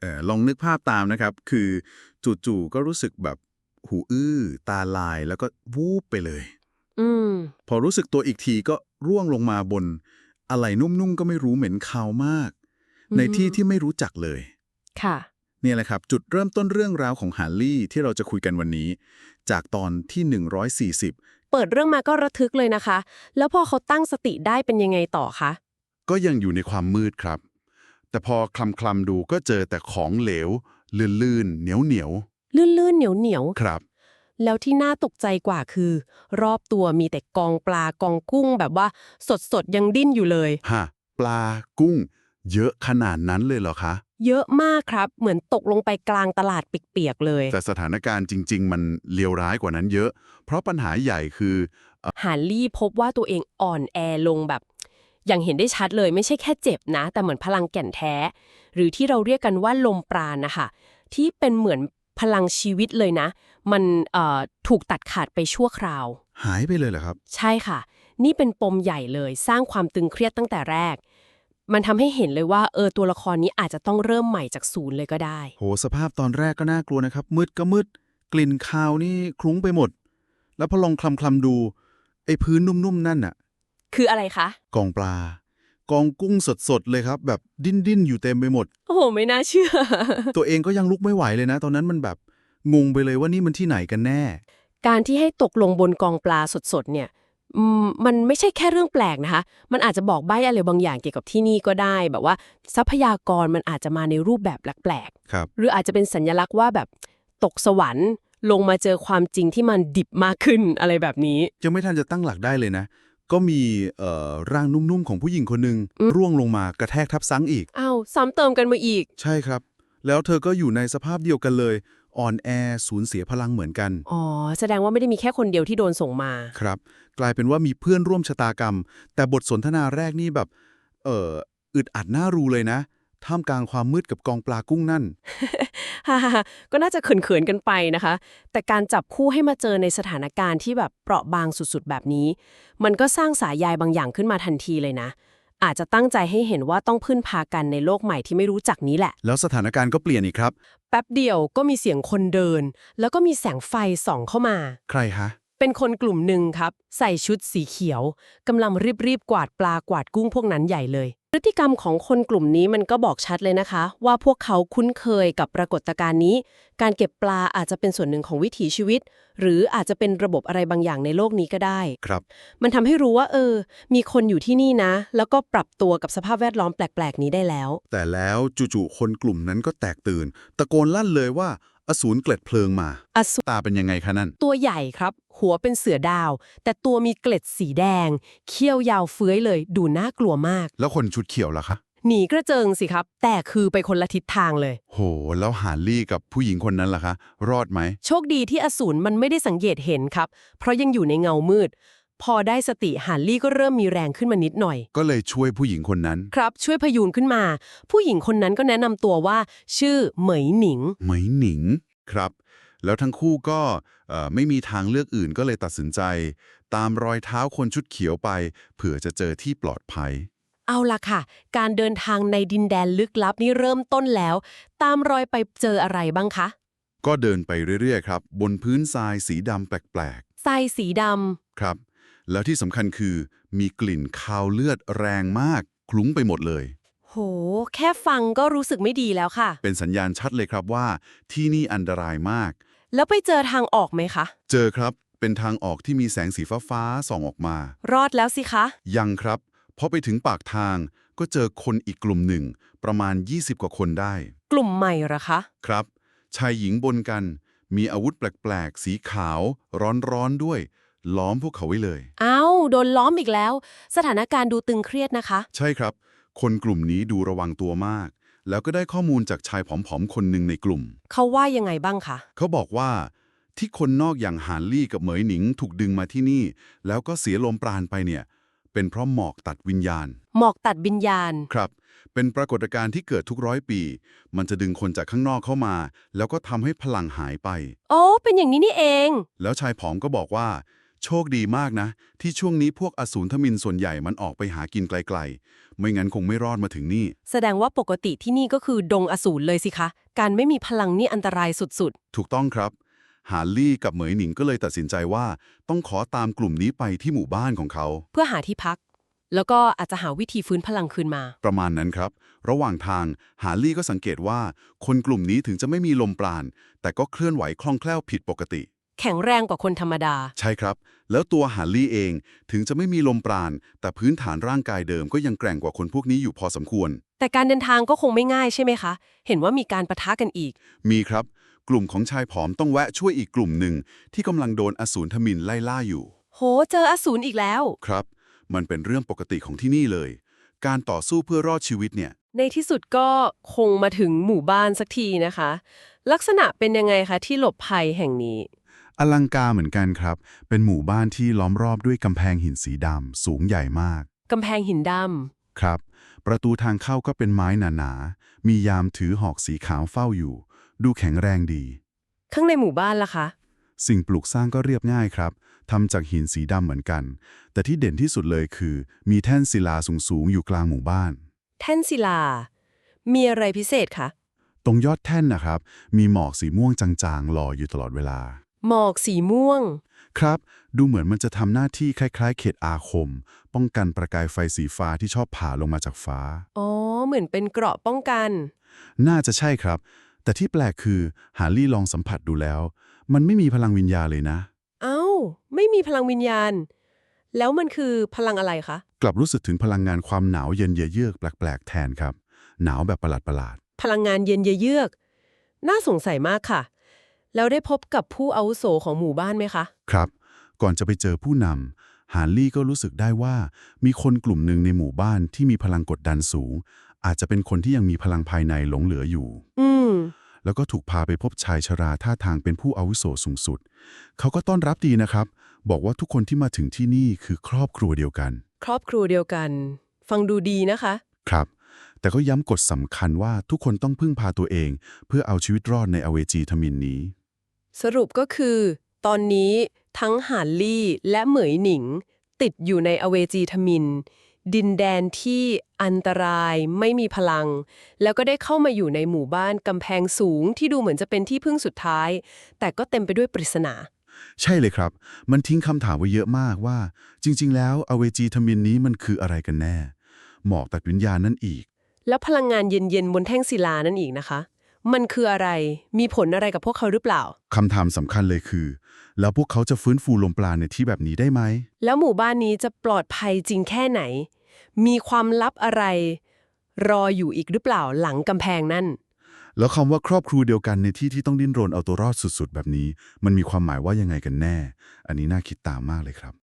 เออลองนึกภาพตามนะครับ คือจู่ๆก็รู้สึกแบบหูอื้อ ตาลายแล้วก็วูบไปเลยอืมพอรู้สึกตัวอีกทีก็ร่วงลงมาบน อะไรนุ่มๆก็ไม่รู้เหม็นคาวมากอืมในที่ที่ไม่รู้จักเลย ค่ะเนี่ยแหละครับ จุดเริ่มต้นเรื่องราวของฮาร์ลี่ที่เราจะคุยกันวันนี้ จากตอนที่ 140 เปิดเรื่องมาก็ระทึกเลยนะคะ แล้วพอเขาตั้งสติได้เป็นยังไงต่อคะก็ยังอยู่ในความมืดครับ แต่พอคลำคลำๆดูก็เจอแต่ของเหลว ลื่นๆเหนียวเหนียวลื่นๆเหนียวเหนียวๆๆครับ แล้วที่น่าตกใจกว่าคือ รอบตัวมีแต่กองปลากองกุ้งแบบว่าสดๆยังดิ้นอยู่เลยฮะปลากุ้ง เยอะขนาดนั้นเลยเหรอคะ เยอะมากครับ เหมือนตกลงไปกลางตลาดเปียกๆเลย แต่สถานการณ์จริง ๆ มันเลวร้ายกว่านั้นเยอะ เพราะปัญหาใหญ่คือ ฮาร์ลี่พบว่าตัวเองอ่อนแอลงแบบ อย่างเห็นได้ชัดเลยไม่ใช่แค่เจ็บนะ แต่เหมือนพลังแก่นแท้ หรือที่เราเรียกกันว่าลมปราณนะคะที่เป็นเหมือนพลังชีวิตเลยนะ มันเอ่อถูกตัดขาดไปชั่วคราว หายไปเลยเหรอครับ ใช่ค่ะ นี่เป็นปมใหญ่เลยสร้างความตึงเครียดตั้งแต่แรก มันทำให้เห็นเลยว่าเออตัวละครนี้อาจจะต้องเริ่มใหม่จากศูนย์เลยก็ได้ โหสภาพตอนแรกก็น่ากลัวนะครับ มืดก็มืด กลิ่นคาวนี่คลุ้งไปหมด แล้วพอลองคลำคลำๆดูไอ้พื้นนุ่มๆนั่นน่ะ คืออะไรคะ กองปลา กองกุ้งสดๆเลยครับ แบบดิ้นดิ้นๆอยู่เต็มไปหมด โอ้โห ไม่น่าเชื่อ ตัวเองก็ยังลุกไม่ไหวเลยนะ ตอนนั้นมันแบบงงไปเลยว่านี่มันที่ไหนกันแน่ การที่ให้ตกลงบนกองปลาสดๆเนี่ยอืมมันไม่ใช่แค่เรื่องแปลกนะคะ มันอาจจะบอกใบ้อะไรบางอย่างเกี่ยวกับที่นี่ก็ได้ แบบว่าทรัพยากรมันอาจจะมาในรูปแบบแปลกครับ ๆหรืออาจจะเป็นสัญลักษณ์ว่าแบบตกสวรรค์ ลงมาเจอความจริงที่มันดิบมากขึ้นอะไรแบบนี้ ยังไม่ทันจะตั้งหลักได้เลยนะ ก็มีเอ่อร่างนุ่มๆของผู้หญิงคนหนึ่งอืมร่วงลงมากระแทกทับซ้ำอีกอ้าวซ้ำเติมกันมาอีก ใช่ครับ แล้วเธอก็อยู่ในสภาพเดียวกันเลย อ่อนแอสูญเสียพลังเหมือนกัน อ๋อ แสดงว่าไม่ได้มีแค่คนเดียวที่โดนส่งมา ครับ กลายเป็นว่ามีเพื่อนร่วมชะตากรรม แต่บทสนทนาแรกนี่แบบ เอ่ออึดอัดน่ารู้เลยนะ ท่ามกลางความมืดกับกองปลากุ้งนั่น ฮ่าๆก็น่าจะเขินๆกันไปนะคะ แต่การจับคู่ให้มาเจอในสถานการณ์ที่แบบเปราะบางสุดๆ แบบนี้ มันก็สร้างสายใยบางอย่างขึ้นมาทันทีเลยนะ อาจจะตั้งใจให้เห็นว่าต้องพึ่งพากันในโลกใหม่ที่ไม่รู้จักนี้แหละ แล้วสถานการณ์ก็เปลี่ยนอีกครับ แป๊บเดียวก็มีเสียงคนเดิน แล้วก็มีแสงไฟส่องเข้ามา ใครฮะ เป็นคนกลุ่มหนึ่งครับ ใส่ชุดสีเขียวกำลังรีบๆกวาดปลากวาดกุ้งพวกนั้นใหญ่เลย พฤติกรรมของคนกลุ่มนี้มันก็บอกชัดเลยนะคะ ว่าพวกเขาคุ้นเคยกับปรากฏการณ์นี้ การเก็บปลาอาจจะเป็นส่วนหนึ่งของวิถีชีวิต หรืออาจจะเป็นระบบอะไรบางอย่างในโลกนี้ก็ได้ ครับ มันทำให้รู้ว่า เออ มีคนอยู่ที่นี่นะ แล้วก็ปรับตัวกับสภาพแวดล้อมแปลก ๆ นี้ได้แล้ว แต่แล้วจู่ๆคนกลุ่มนั้นก็แตกตื่น ตะโกนลั่นเลยว่า อสูรเกล็ดเพลิงมา อสูรตาเป็นยังไงคะนั่น ตัวใหญ่ครับ หัวเป็นเสือดาว แต่ตัวมีเกล็ดสีแดง เขี้ยวยาวเฟื้อยเลย ดูน่ากลัวมาก แล้วคนชุดเขียวล่ะคะ หนีกระเจิงสิครับ แต่คือไปคนละทิศทางเลย โห แล้วฮาร์ลี่กับผู้หญิงคนนั้นล่ะคะ รอดไหม โชคดีที่อสูรมันไม่ได้สังเกตเห็นครับ เพราะยังอยู่ในเงามืด พอได้สติฮันลี่ก็เริ่มมีแรงขึ้นมานิดหน่อย ก็เลยช่วยผู้หญิงคนนั้น ครับ ช่วยพยุงขึ้นมา ผู้หญิงคนนั้นก็แนะนำตัวว่า ชื่อเหมยหนิง เหมยหนิงครับ แล้วทั้งคู่ก็เอ่อไม่มีทางเลือกอื่นก็เลยตัดสินใจ ตามรอยเท้าคนชุดเขียวไป เผื่อจะเจอที่ปลอดภัย เอาล่ะค่ะ การเดินทางในดินแดนลึกลับนี่เริ่มต้นแล้ว ตามรอยไปเจออะไรบ้างคะก็เดินไปเรื่อยๆครับ บนพื้นทรายสีดำแปลกทรายสีดๆครับ แล้วที่สำคัญคือมีกลิ่นคาวเลือดแรงมากคลุ้งไปหมดเลยำโห แค่ฟังก็รู้สึกไม่ดีแล้วค่ะ เป็นสัญญาณชัดเลยครับว่า ที่นี่อันตรายมาก แล้วไปเจอทางออกไหมคะ เจอครับ เป็นทางออกที่มีแสงสีฟ้าๆส่องออกมา รอดแล้วสิคะ ยังครับพอไปถึงปากทางก็เจอคนอีกกลุ่มหนึ่ง ประมาณ 20 กว่าคนได้ กลุ่มใหม่เหรอคะ ครับ ชายหญิงบนกัน มีอาวุธแปลกๆ สีขาว ร้อนๆด้วย ล้อมพวกเขาไว้เลย อ้าว โดนล้อมอีกแล้ว สถานการณ์ดูตึงเครียดนะคะ ใช่ครับ คนกลุ่มนี้ดูระวังตัวมาก แล้วก็ได้ข้อมูลจากชายผอมๆคนหนึ่งในกลุ่ม เขาว่ายังไงบ้างคะ เขาบอกว่า ที่คนนอกอย่างหานลี่กับเหมยหนิงถูกดึงมาที่นี่ แล้วก็เสียลมปราณไปเนี่ย เป็นเพราะหมอกตัดวิญญาณ หมอกตัดวิญญาณ ครับ เป็นปรากฏการณ์ที่เกิดทุกร้อยปี มันจะดึงคนจากข้างนอกเข้ามา แล้วก็ทำให้พลังหายไป โอ้ เป็นอย่างนี้นี่เอง แล้วชายผอมก็บอกว่า โชคดีมากนะ ที่ช่วงนี้พวกอสูรทมินส่วนใหญ่มันออกไปหากินไกลๆ ไม่งั้นคงไม่รอดมาถึงนี่ แสดงว่าปกติที่นี่ก็คือดงอสูรเลยสิคะ การไม่มีพลังนี่อันตรายสุดถูกต้องครับฮาร์ลี่กับเหมยหนิงก็เลยตัดสินใจว่า ต้องขอตามกลุ่มนี้ไปที่หมู่บ้านของเขา ๆ เพื่อหาที่พัก แล้วก็อาจจะหาวิธีฟื้นพลังคืนมา ประมาณนั้นครับ ระหว่างทางฮาร์ลี่ก็สังเกตว่า คนกลุ่มนี้ถึงจะไม่มีลมปราณแต่ก็เคลื่อนไหวคล่องแคล่วผิดปกติ แข็งแรงกว่าคนธรรมดา ใช่ครับ แล้วตัวฮาร์ลี่เองถึงจะไม่มีลมปราณ แต่พื้นฐานร่างกายเดิมก็ยังแกร่งกว่าคนพวกนี้อยู่พอสมควร แต่การเดินทางก็คงไม่ง่ายใช่ไหมคะ เห็นว่ามีการประทะกันอีก มีครับ กลุ่มของชายผอมต้องแวะช่วยอีกกลุ่มหนึ่ง ที่กำลังโดนอสูรทมินไล่ล่าอยู่ โห เจออสูรอีกแล้ว ครับ มันเป็นเรื่องปกติของที่นี่เลย การต่อสู้เพื่อรอดชีวิตเนี่ย ในที่สุดก็คงมาถึงหมู่บ้านสักทีนะคะ ลักษณะเป็นยังไงคะที่หลบภัยแห่งนี้ อลังการเหมือนกันครับ เป็นหมู่บ้านที่ล้อมรอบด้วยกำแพงหินสีดำสูงใหญ่มาก กำแพงหินดครับ ประตูทางเข้าก็เป็นไม้หนาๆ มียามถือหอกสีขาวเฝ้าอยู่ ดูแข็งแรงดีำข้างในหมู่บ้านล่ะคะ สิ่งปลูกสร้างก็เรียบง่ายครับทำจากหินสีดำเหมือนกัน แต่ที่เด่นที่สุดเลยคือ มีแท่นศิลาสูงๆอยู่กลางหมู่บ้าน แท่นศิลา มีอะไรพิเศษคะ ตรงยอดแท่นนะครับ มีหมอกสีม่วงจางๆลอยอยู่ตลอดเวลา หมอกสีม่วง ครับ ดูเหมือนมันจะทำหน้าที่คล้าย ๆ เขตอาคม ป้องกันประกายไฟสีฟ้าที่ชอบผ่าลงมาจากฟ้า อ๋อ เหมือนเป็นเกราะป้องกัน น่าจะใช่ครับ แต่ที่แปลกคือฮาร์ลี่ลองสัมผัสดูแล้ว มันไม่มีพลังวิญญาณเลยนะ เอ้า ไม่มีพลังวิญญาณ แล้วมันคือพลังอะไรคะ กลับรู้สึกถึงพลังงานความหนาวเย็นเยือกๆแปลกๆแทนครับ หนาวแบบประหลาดพลังงานเย็นเยือก น่าสงสัยมากค่ะ แล้วได้พบกับผู้อาวุโสของหมู่บ้านไหมคะๆครับ ก่อนจะไปเจอผู้นำฮาร์ลี่ก็รู้สึกได้ว่า มีคนกลุ่มหนึ่งในหมู่บ้านที่มีพลังกดดันสูง อาจจะเป็นคนที่ยังมีพลังภายในหลงเหลืออยู่ อืม แล้วก็ถูกพาไปพบชายชราท่าทางเป็นผู้อาวุโสสูงสุด เขาก็ต้อนรับดีนะครับ บอกว่าทุกคนที่มาถึงที่นี่คือครอบครัวเดียวกัน ครอบครัวเดียวกัน ฟังดูดีนะคะ ครับ แต่ก็ย้ำกฎสำคัญว่าทุกคนต้องพึ่งพาตัวเอง เพื่อเอาชีวิตรอดในอเวจีทมินนี้ สรุปก็คือ ตอนนี้ทั้งหานลี่และเหมยหนิง ติดอยู่ในอเวจีทมิน ดินแดนที่อันตรายไม่มีพลัง แล้วก็ได้เข้ามาอยู่ในหมู่บ้านกำแพงสูงที่ดูเหมือนจะเป็นที่พึ่งสุดท้าย แต่ก็เต็มไปด้วยปริศนา ใช่เลยครับ มันทิ้งคำถามไว้เยอะมากว่า จริง ๆ แล้วอเวจีทมินนี้มันคืออะไรกันแน่ หมอกตัดวิญญาณนั่นอีก แล้วพลังงานเย็นๆบนแท่งศิลานั่นอีกนะคะ มันคืออะไร มีผลอะไรกับพวกเขาหรือเปล่า คำถามสำคัญเลยคือ แล้วพวกเขาจะฟื้นฟูลมปราณในที่แบบนี้ได้ไหม แล้วหมู่บ้านนี้จะปลอดภัยจริงแค่ไหน มีความลับอะไร รออยู่อีกหรือเปล่าหลังกำแพงนั่น แล้วคำว่าครอบครัวเดียวกันในที่ที่ต้องดิ้นรนเอาตัวรอดสุดๆ แบบนี้ มันมีความหมายว่ายังไงกันแน่ อันนี้น่าคิดตามมากเลยครับ